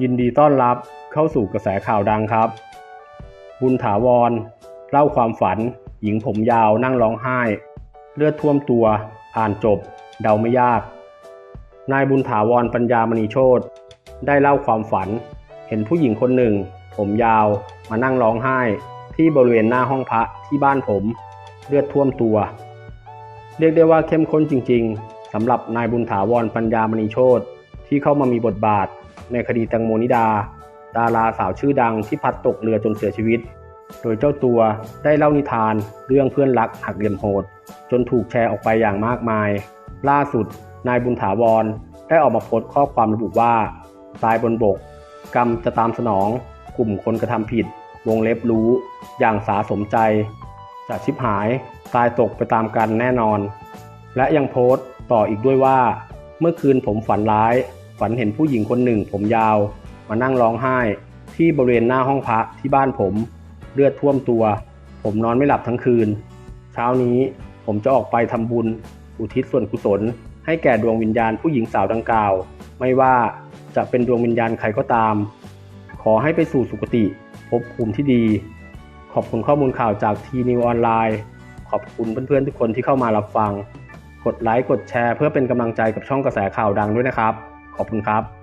ยินดีต้อนรับเข้าสู่กระแสข่าวดังครับ บุญถาวร เล่าความฝัน หญิงผมยาวนั่งร้องไห้ เลือดท่วมตัว อ่านจบ เดาไม่ยาก นายบุญถาวรปัญญามณีโชตได้เล่าความฝัน เห็นผู้หญิงคนหนึ่ง ผมยาวมานั่งร้องไห้ ที่บริเวณหน้าห้องพระที่บ้านผม เลือดท่วมตัว เรียกได้ว่าเข้มข้นจริง ๆสำหรับนายบุญถาวรปัญญามณีโชตที่เข้ามามีบทบาท ในคดีแตังโมนิดา ดาราสาวชื่อดังที่พัดตกเรือจนเสียชีวิต โดยเจ้าตัวได้เล่านิทานเรื่องเพื่อนรักหักเหลี่ยมโหด จนถูกแชร์ออกไปอย่างมากมาย ล่าสุด นายบุญถาวรได้ออกมาโพสต์ข้อความระบุว่า ตายบนบก กรรมจะตามสนอง กลุ่มคนกระทำผิด วงเล็บรู้ อย่างสาสมใจ จะชิบหายตายตกไปตามกันแน่นอน และยังโพสต์ต่ออีกด้วยว่า เมื่อคืนผมฝันร้าย ฝันเห็นผู้หญิงคนหนึ่งผมยาว มานั่งร้องไห้ ที่บริเวณหน้าห้องพระที่บ้านผม เลือดท่วมตัว ผมนอนไม่หลับทั้งคืน เช้านี้ผมจะออกไปทำบุญ อุทิศส่วนกุศล ให้แก่ดวงวิญญาณผู้หญิงสาวดังกล่าว ไม่ว่าจะเป็นดวงวิญญาณใครก็ตาม ขอให้ไปสู่สุคติภพภูมิที่ดี ขอบคุณข้อมูลข่าวจากทีนิวออนไลน์ ขอบคุณเพื่อนๆทุกคนที่เข้ามารับฟัง กดไลค์กดแชร์เพื่อเป็นกำลังใจกับช่องกระแสข่าวดังด้วยนะครับ ขอบคุณครับ